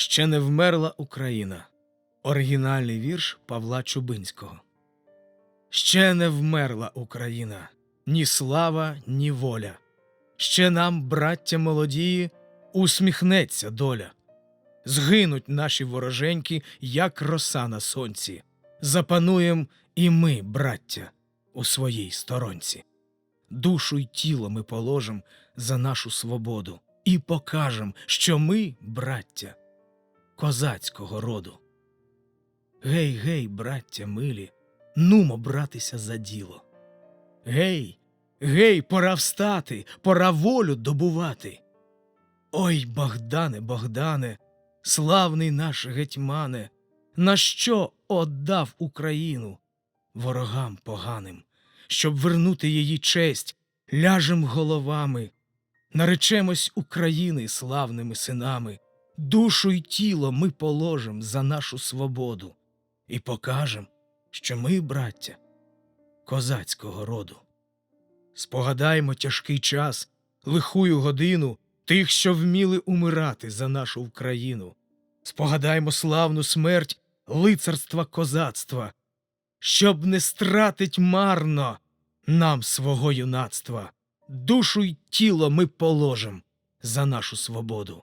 Ще не вмерла Україна. Оригінальний вірш Павла Чубинського. Ще не вмерла Україна, ні слава, ні воля. Ще нам, браття молодії, усміхнеться доля. Згинуть наші вороженьки, як роса на сонці. Запануєм і ми, браття, у своїй сторонці. Душу й тіло ми положим за нашу свободу і покажем, що ми, браття, козацького роду. Гей, гей, браття милі, нумо братися за діло. Гей, гей, пора встати, пора волю добувати. Ой, Богдане, Богдане, славний наш гетьмане, на що отдав Україну ворогам поганим, щоб вернути її честь, ляжем головами, наречемось України славними синами, душу й тіло ми положим за нашу свободу і покажем, що ми, браття, козацького роду. Спогадаймо тяжкий час, лихую годину тих, що вміли умирати за нашу Україну. Спогадаймо славну смерть лицарства козацтва, щоб не стратить марно нам свого юнацтва. Душу й тіло ми положим за нашу свободу